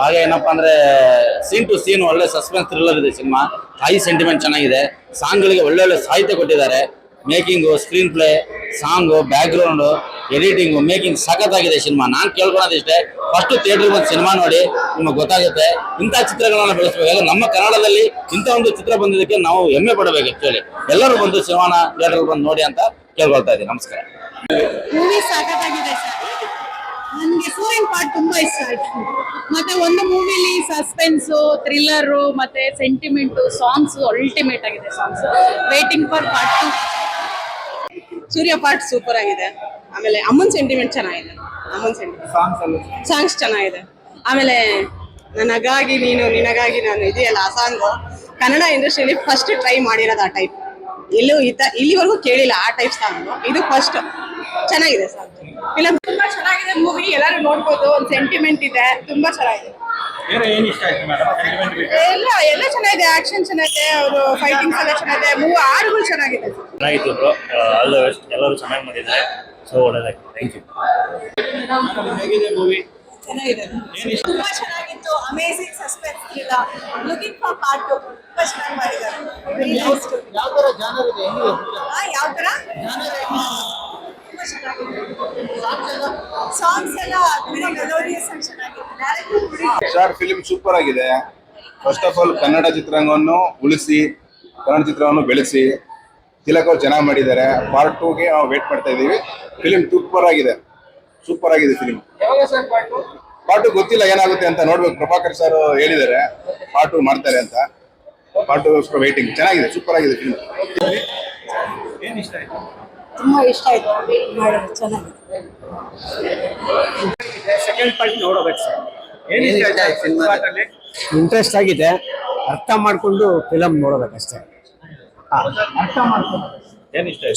ಹಾಗೆ ಏನಪ್ಪ ಅಂದ್ರೆ ಸೀನ್ ಟು ಸೀನ್ ಒಳ್ಳೆ ಸಸ್ಪೆನ್ಸ್ ಥ್ರಿಲ್ಲರ್ ಇದೆ ಸಿನಿಮಾ ಹೈ ಸೆಂಟಿಮೆಂಟ್ ಚೆನ್ನಾಗಿದೆ. ಸಾಂಗ್ಗಳಿಗೆ ಒಳ್ಳೆ ಸಾಹಿತ್ಯ ಕೊಟ್ಟಿದ್ದಾರೆ. Making screen play song background editing making ಸಖತ್ತಾಗಿದೆ ಸಿನಿಮಾ ನಾನು ಕೇಳ್ಕೊಳೋದಿಷ್ಟೇ ಫಸ್ಟ್ ಥಿಯೇಟರ್ ಬಂದು ಸಿನಿಮಾ ನೋಡಿ ನಿಮಗೆ ಗೊತ್ತಾಗುತ್ತೆ. ಇಂಥ ಚಿತ್ರಗಳನ್ನ ಬೆಳೆಸಬೇಕು. ನಮ್ಮ ಕನ್ನಡದಲ್ಲಿ ಇಂಥ ಒಂದು ಚಿತ್ರ ಬಂದಿದ್ದಕ್ಕೆ ನಾವು ಹೆಮ್ಮೆ ಪಡಬೇಕು ಆ್ಯಕ್ಚುಲಿ ಎಲ್ಲರೂ ಬಂದು ಸಿನಿಮಾನ ಥಿಯೇಟರ್ ಬಂದು ನೋಡಿ ಅಂತ ಕೇಳ್ಕೊಳ್ತಾ ಇದ್ದೀನಿ. ನಮಸ್ಕಾರ. ನನಗೆ ಸೂರ್ಯನ್ ಪಾರ್ಟ್ ತುಂಬಾ ಇಷ್ಟ ಆಯ್ತು. ಮತ್ತೆ ಒಂದು ಮೂವಿಲಿ ಸಸ್ಪೆನ್ಸ್ ಥ್ರಿಲ್ಲರು ಮತ್ತೆ ಸೆಂಟಿಮೆಂಟ್ ಸಾಂಗ್ಸ್ ಅಲ್ಟಿಮೇಟ್ ಆಗಿದೆ songs waiting for part two Surya part super ಆಗಿದೆ. ಆಮೇಲೆ ಅಮ್ಮನ್ ಸೆಂಟಿಮೆಂಟ್ ಚೆನ್ನಾಗಿದೆ. ಅಮ್ಮನ್ ಸೆಂಟಿಮೆಂಟ್ ಸಾಂಗ್ಸ್ ಚೆನ್ನಾಗಿದೆ. ಆಮೇಲೆ ನನಗಾಗಿ ನೀನು ನಿನಗಾಗಿ ನಾನು ಇದೆಯಲ್ಲ ಆ ಸಾಂಗು ಕನ್ನಡ ಇಂಡಸ್ಟ್ರಿಯಲ್ಲಿ ಫಸ್ಟ್ ಟ್ರೈ ಮಾಡಿರೋದು ಆ ಟೈಪ್ ಎಲ್ಲೂ ಇತ ಇಲ್ಲಿವರೆಗೂ ಕೇಳಿಲ್ಲ ಆ ಟೈಪ್ ಸಾಂಗ್ ಇದು ಫಸ್ಟ್ ಚೆನ್ನಾಗಿದೆ ಸಾಂಗ್ ಇಲ್ಲ ತುಂಬಾ ಚೆನ್ನಾಗಿದೆ ಮೂವಿ ಎಲ್ಲರೂ ನೋಡ್ಬೋದು. ಒಂದು ಸೆಂಟಿಮೆಂಟ್ ಇದೆ. ತುಂಬಾ ಚೆನ್ನಾಗಿದೆ. ಎಲ್ಲ ಎಲ್ಲ ಚೆನ್ನಾಗಿದೆ. ಆಕ್ಷನ್ ಚೆನ್ನಾಗಿದೆ. ಅವರು ಫೈಟಿಂಗ್ಸ್ ಎಲ್ಲ ಚೆನ್ನಾಗಿದೆ. ಮೂವಿ ಹಾಡುಗಳು ಚೆನ್ನಾಗಿದೆ. ಚೆನ್ನಾಗಿತ್ತು ಬ್ರೋ ಆಲ್ ದ ಬೆಸ್ಟ್ ಎಲ್ಲರೂ ಚೆನ್ನಾಗಿ ಮಾಡಿದ್ದಾರೆ ಸೊ ಒಳ್ಳೇದಾಗ್ತದೆ ಥ್ಯಾಂಕ್ ಯು ಚೆನ್ನಾಗಿದೆ. ತುಂಬಾ ಚೆನ್ನಾಗಿತ್ತು ಅಮೇಸಿಂಗ್ ಸಸ್ಪೆನ್ಸ್ ಇಲ್ಲ looking for part two first time ಮಾಡಿದ್ದಾರೆ. ಯಾವ ತರ ಸಾಂಗ್ಸ್ ಎಲ್ಲ? ಮೆಲೋಡಿಯಸ್ ಚೆನ್ನಾಗಿದೆ. ಶಾರ್ಟ್ ಫಿಲಿಂ ಸೂಪರ್ ಆಗಿದೆ. ಫಸ್ಟ್ ಆಫ್ ಆಲ್ ಕನ್ನಡ ಚಿತ್ರರಂಗವನ್ನು ಉಳಿಸಿ ಕನ್ನಡ ಚಿತ್ರವನ್ನು ಬೆಳೆಸಿ. ತಿಲಕ್ ಅವ್ರು ಚೆನ್ನಾಗಿ ಮಾಡಿದ್ದಾರೆ. ಪಾರ್ಟ್ ಟೂಗೆ ನಾವು ವೇಟ್ ಮಾಡ್ತಾ ಇದ್ದೀವಿ. ಫಿಲಿಮ್ ಸೂಪರ್ ಆಗಿದೆ. ಸೂಪರ್ ಆಗಿದೆ ಫಿಲಿಂ ಪಾರ್ಟ್ ಟು ಗೊತ್ತಿಲ್ಲ ಏನಾಗುತ್ತೆ ಅಂತ ನೋಡ್ಬೇಕು. ಪ್ರಭಾಕರ್ ಸರ್ ಹೇಳಿದ್ದಾರೆ. ಪಾಟು ಮಾಡ್ತಾರೆ ಅಂತ. ಪಾಟು ವೈಟಿಂಗ್ ವೇಟಿಂಗ್ ಚೆನ್ನಾಗಿದೆ ಸೂಪರ್ ಆಗಿದೆ ಫಿಲ್ಮ್ ತುಂಬಾ ಇಷ್ಟ ಆಯ್ತು. ಚೆನ್ನಾಗಿದೆ. ಸೆಕೆಂಡ್ ಪಾರ್ಟ್ ನೋಡಬೇಕು ಸರ್ ಇಂಟ್ರೆಸ್ಟ್ ಆಗಿದೆ. ಅರ್ಥ ಮಾಡ್ಕೊಂಡು ಫಿಲಮ್ ನೋಡ್ಬೇಕಷ್ಟೇ.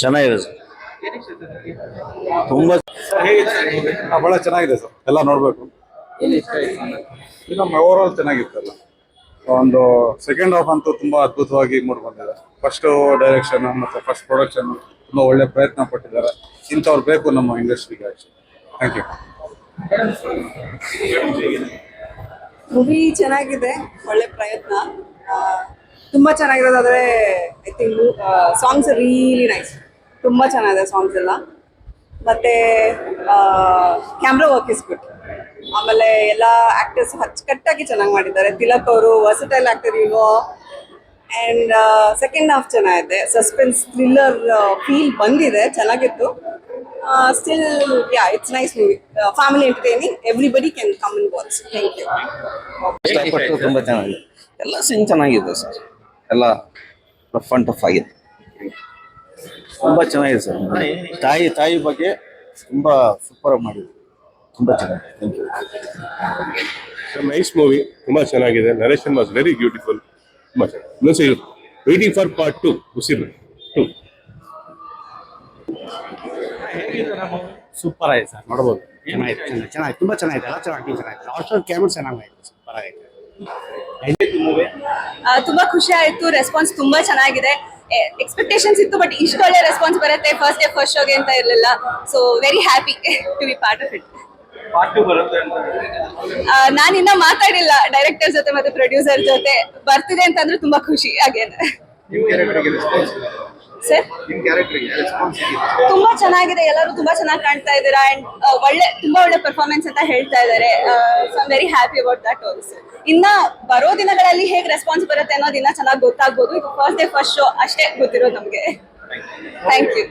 ಚೆನ್ನಾಗಿದೆ ಸರ್ ತುಂಬಾ ಬಹಳ ಚೆನ್ನಾಗಿದೆ ಸರ್ ಎಲ್ಲ ನೋಡ್ಬೇಕು. ಫಿಲಮ್ ಓವರ್ ಆಲ್ ಚೆನ್ನಾಗಿತ್ತಲ್ಲ. ಒಂದು ಸೆಕೆಂಡ್ ಹಾಫ್ ಅಂತೂ ತುಂಬಾ ಅದ್ಭುತವಾಗಿ ಮೂಡ್ ಬಂದಿದೆ. ಫಸ್ಟ್ ಡೈರೆಕ್ಷನ್ ಮತ್ತೆ ಫಸ್ಟ್ ಪ್ರೊಡಕ್ಷನ್ ತುಂಬಾ ಒಳ್ಳೆ ಪ್ರಯತ್ನ ಪಟ್ಟಿದ್ದಾರೆ. ಇಂಥವ್ರು ಬೇಕು ನಮ್ಮ ಇಂಡಸ್ಟ್ರಿಗೆ ಥ್ಯಾಂಕ್ ಯು ಮೂವಿ ಚೆನ್ನಾಗಿದೆ ಒಳ್ಳೆ ಪ್ರಯತ್ನ. ತುಂಬಾ ಚೆನ್ನಾಗಿರೋದಾದ್ರೆ I think songs really nice ತುಂಬಾ ಚೆನ್ನಾಗಿದೆ ಸಾಂಗ್ಸ್ ಎಲ್ಲ. ಮತ್ತೆ ಕ್ಯಾಮ್ರಾ ವರ್ಕ್ ಇಸ್ ಗುಡ್ ಆಮೇಲೆ ಎಲ್ಲ ಆಕ್ಟರ್ಸ್ ಅಚ್ಚುಕಟ್ಟಾಗಿ ಚೆನ್ನಾಗಿ ಮಾಡಿದ್ದಾರೆ. ತಿಲಕ್ ಅವರು ವರ್ಸಟೈಲ್ ಆಕ್ಟರ್ ಇವು ಆ್ಯಂಡ್ ಸೆಕೆಂಡ್ ಹಾಫ್ ಚೆನ್ನಾಗಿದೆ. ಸಸ್ಪೆನ್ಸ್ ಥ್ರಿಲ್ಲರ್ ಫೀಲ್ ಬಂದಿದೆ. ಚೆನ್ನಾಗಿತ್ತು. Still yeah it's nice movie family entertaining everybody can come in watch thank you ತುಂಬಾ ಚೆನ್ನಾಗಿದೆ. ಎಲ್ಲ ಸೀನ್ ಚೆನ್ನಾಗಿದೆ ಸರ್. ಎಲ್ಲ ರಫ್ ಆ್ಯಂಡ್ ಟಫ್ ಆಗಿದೆ. ತುಂಬಾ ಚೆನ್ನಾಗಿದೆ ಸರ್. ತಾಯಿ ತಾಯಿ ಬಗ್ಗೆ ತುಂಬಾ ಸೂಪರ್ ಆಗಿ ಮಾಡಿದ್ರು. ತುಂಬಾ ಚೆನ್ನಾಗಿದೆ. ಥ್ಯಾಂಕ್ ಯು ನೈಸ್ ಮೂವಿ ತುಂಬಾ ಚೆನ್ನಾಗಿದೆ. ನರೇಶನ್ ವಾಸ್ ವೆರಿ ಬ್ಯೂಟಿಫುಲ್ ತುಂಬಾ ಚೆನ್ನಾಗಿ ವೇಟಿಂಗ್ ಫಾರ್ ಪಾರ್ಟ್ ಟು ಉಸಿರು. ಟು ಸೂಪರ್ ಆಗಿದೆ ಸರ್. ನೋಡ್ಬೋದು. ಚೆನ್ನಾಗಿದೆ ಚೆನ್ನಾಗಿ ಚೆನ್ನಾಗಿ ತುಂಬ ಚೆನ್ನಾಗಿದೆ. ಎಲ್ಲ ಚೆನ್ನಾಗಿ ಚೆನ್ನಾಗಿದೆ. ಲಾಸ್ಟ್ ಕ್ಯಾಮ್ರಾ ಚೆನ್ನಾಗಿದೆ ಸೂಪರ್ ಮೂವಿ ತುಂಬಾ ಖುಷಿ ಆಯ್ತು. ರೆಸ್ಪಾನ್ಸ್ ತುಂಬಾ ಚೆನ್ನಾಗಿದೆ. ಎಕ್ಸ್ಪೆಕ್ಟೇಷನ್ಸ್ ಇತ್ತು ಬಟ್ ಇಷ್ಟು ಒಳ್ಳೆ ರೆಸ್ಪಾನ್ಸ್ ಬರುತ್ತೆ ಫಸ್ಟ್ ಡೇ ಫಸ್ಟ್ ಶೋಗೆ ಅಂತ ಇರಲಿಲ್ಲ. So very happy to be part of it ನಾನಿನ್ನ ಮಾತಾಡಿಲ್ಲ ಡೈರೆಕ್ಟರ್ ಜೊತೆ ಮತ್ತೆ ಪ್ರೊಡ್ಯೂಸರ್ ಜೊತೆ. ಬರ್ತಿದೆ ಅಂತಂದ್ರೆ ತುಂಬಾ ಖುಷಿ ಹಾಗೇನೆ. ಸರ್ ತುಂಬಾ ಚೆನ್ನಾಗಿದೆ ಎಲ್ಲರೂ ತುಂಬಾ ಚೆನ್ನಾಗಿ ಕಾಣ್ತಾ ಇದ್ದೀರಾ ಅಂಡ್ ಒಳ್ಳೆ ತುಂಬಾ ಒಳ್ಳೆ ಪರ್ಫಾರ್ಮೆನ್ಸ್ ಅಂತ ಹೇಳ್ತಾ ಇದ್ದಾರೆ. So I'm very happy about that also ಇನ್ನ ಬರೋ ದಿನಗಳಲ್ಲಿ ಹೇಗೆ ರೆಸ್ಪಾನ್ಸ್ ಬರುತ್ತೆ ಅನ್ನೋದು ಇನ್ನ ಚೆನ್ನಾಗಿ ಗೊತ್ತಾಗ್ಬೋದು. ಇದು ಫಸ್ಟ್ ಡೇ ಫಸ್ಟ್ ಶೋ ಅಷ್ಟೇ ಗೊತ್ತಿರೋದು ನಮಗೆ. Thank you